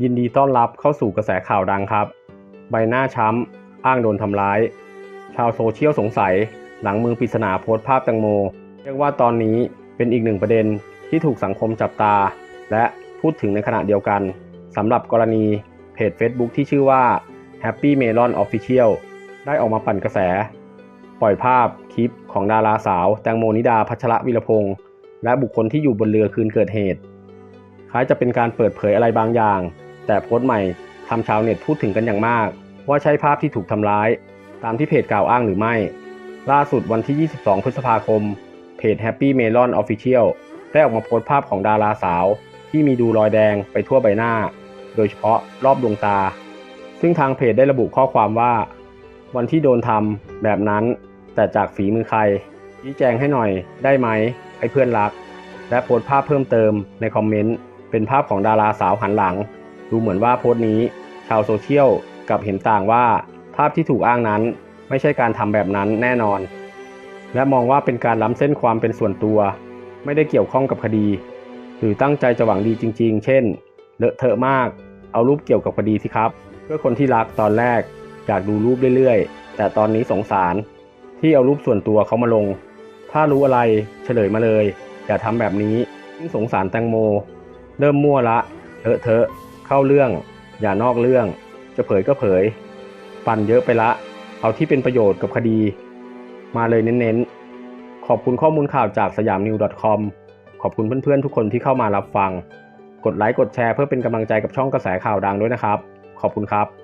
ยินดีต้อนรับเข้าสู่กระแสข่าวดังครับ ใบหน้าช้ำ อ้างโดนทำร้าย ชาวโซเชียลสงสัย หลังมือปริศนาโพสต์ภาพแตงโม เรียกว่าตอนนี้เป็นอีกหนึ่งประเด็นที่ถูกสังคมจับตา และพูดถึงในขณะเดียวกันสำหรับกรณีเพจ Facebook ที่ชื่อว่า Happy Melon Official ได้ออกมาปั่นกระแส ปล่อยภาพคลิปของดาราสาว แตงโมนิดาพัชระวิรพงษ์และบุคคลที่อยู่บนเรือคืนเกิดเหตุ คล้ายจะเป็นการเปิดเผยอะไรบางอย่าง แต่โพสต์ใหม่ทำชาวเน็ตพูดถึงกันอย่างมาก ว่าใช่ภาพที่ถูกทำร้าย ตามที่เพจกล่าวอ้างหรือไม่ ล่าสุดวันที่ 22 พฤษภาคม เพจ Happy Melon Official ได้ออกมาโพสต์ภาพของดาราสาว ที่มีดูรอยแดงไปทั่วใบหน้า โดยเฉพาะรอบดวงตา ซึ่งทางเพจได้ระบุข้อความว่า วันที่โดนทำแบบนั้น แต่จากฝีมือใครชี้แจงให้หน่อยได้ไหมไอ้เพื่อนรัก และโพสต์ภาพเพิ่มเติมในคอมเมนต์ เป็นภาพของดาราสาวหันหลัง ดูเหมือนว่าโพสต์นี้ ชาวโซเชียลกับเห็นต่างว่า ภาพที่ถูกอ้างนั้นไม่ใช่การทำแบบนั้นแน่นอน และมองว่าเป็นการล้ำเส้นความเป็นส่วนตัว ไม่ได้เกี่ยวข้องกับคดี หรือตั้งใจจะหวังดีจริง ๆ เช่น เลอะเทอะมาก เอารูปเกี่ยวกับคดีสิครับ เพื่อคนที่รักตอนแรกอยากดูรูปเรื่อยๆ แต่ตอนนี้สงสาร ที่เอารูปส่วนตัวเขามาลง ถ้ารู้อะไรเฉลยมาเลย อย่าทำแบบนี้ยิ่งสงสารแตงโม เริ่มมั่วละเลอะเทอะเข้าเรื่อง อย่านอกเรื่อง จะเผยก็เผย ปั่นเยอะไปละ เอาที่เป็นประโยชน์กับคดี มาเลยเน้นๆ ขอบคุณข้อมูลข่าวจากสยามนิว .com ขอบคุณเพื่อนๆ ทุกคนที่เข้ามารับฟัง กดไลค์กดแชร์เพื่อเป็นกำลังใจกับช่องกระแสข่าวดังด้วยนะครับ ขอบคุณครับ